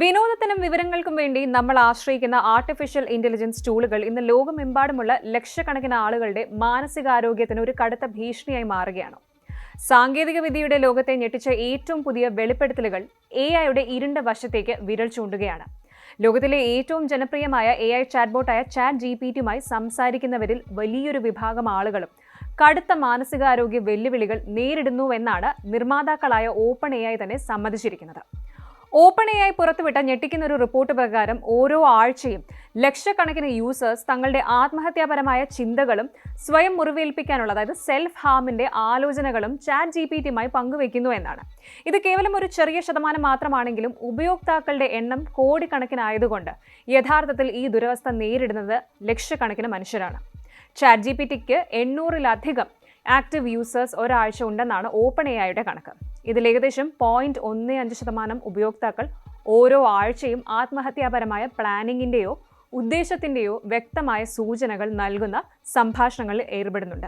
വിനോദത്തിനും വിവരങ്ങൾക്കും വേണ്ടി നമ്മൾ ആശ്രയിക്കുന്ന ആർട്ടിഫിഷ്യൽ ഇന്റലിജൻസ് ടൂളുകൾ ഇന്ന് ലോകമെമ്പാടുമുള്ള ലക്ഷക്കണക്കിന് ആളുകളുടെ മാനസികാരോഗ്യത്തിന് ഒരു കടുത്ത ഭീഷണിയായി മാറുകയാണ്. സാങ്കേതിക വിദ്യയുടെ ലോകത്തെ ഞെട്ടിച്ച ഏറ്റവും പുതിയ വെളിപ്പെടുത്തലുകൾ എ ഐയുടെ ഇരുണ്ട വശത്തേക്ക് വിരൽ ചൂണ്ടുകയാണ്. ലോകത്തിലെ ഏറ്റവും ജനപ്രിയമായ എ ഐ ചാറ്റ്ബോട്ടായ ചാറ്റ് ജി പി ടിയുമായി സംസാരിക്കുന്നവരിൽ വലിയൊരു വിഭാഗം ആളുകളും കടുത്ത മാനസികാരോഗ്യ വെല്ലുവിളികൾ നേരിടുന്നുവെന്നാണ് നിർമ്മാതാക്കളായ ഓപ്പൺ എ ഐ തന്നെ സമ്മതിച്ചിരിക്കുന്നത്. ഓപ്പൺ എ ആയി പുറത്തുവിട്ട ഞെട്ടിക്കുന്ന ഒരു റിപ്പോർട്ട് പ്രകാരം ഓരോ ആഴ്ചയും ലക്ഷക്കണക്കിന് യൂസേഴ്സ് തങ്ങളുടെ ആത്മഹത്യാപരമായ ചിന്തകളും സ്വയം മുറിവേൽപ്പിക്കാനുള്ള അതായത് സെൽഫ് ഹാമിന്റെ ആലോചനകളും ചാറ്റ് ജി പി ടിയുമായി പങ്കുവെക്കുന്നു എന്നാണ്. ഇത് കേവലം ഒരു ചെറിയ ശതമാനം മാത്രമാണെങ്കിലും ഉപയോക്താക്കളുടെ എണ്ണം കോടിക്കണക്കിനായതുകൊണ്ട് യഥാർത്ഥത്തിൽ ഈ ദുരവസ്ഥ നേരിടുന്നത് ലക്ഷക്കണക്കിന് മനുഷ്യരാണ്. ചാറ്റ് ജി പി ടിക്ക് എണ്ണൂറിലധികം ആക്റ്റീവ് യൂസേഴ്സ് ഒരാഴ്ച ഉണ്ടെന്നാണ് ഓപ്പൺ എ ഐയുടെ കണക്ക്. ഇതിൽ ഏകദേശം പോയിന്റ് ഒന്ന് അഞ്ച് ശതമാനം ഉപയോക്താക്കൾ ഓരോ ആഴ്ചയും ആത്മഹത്യാപരമായ പ്ലാനിങ്ങിന്റെയോ ഉദ്ദേശത്തിന്റെയോ വ്യക്തമായ സൂചനകൾ നൽകുന്ന സംഭാഷണങ്ങളിൽ ഏർപ്പെടുന്നുണ്ട്.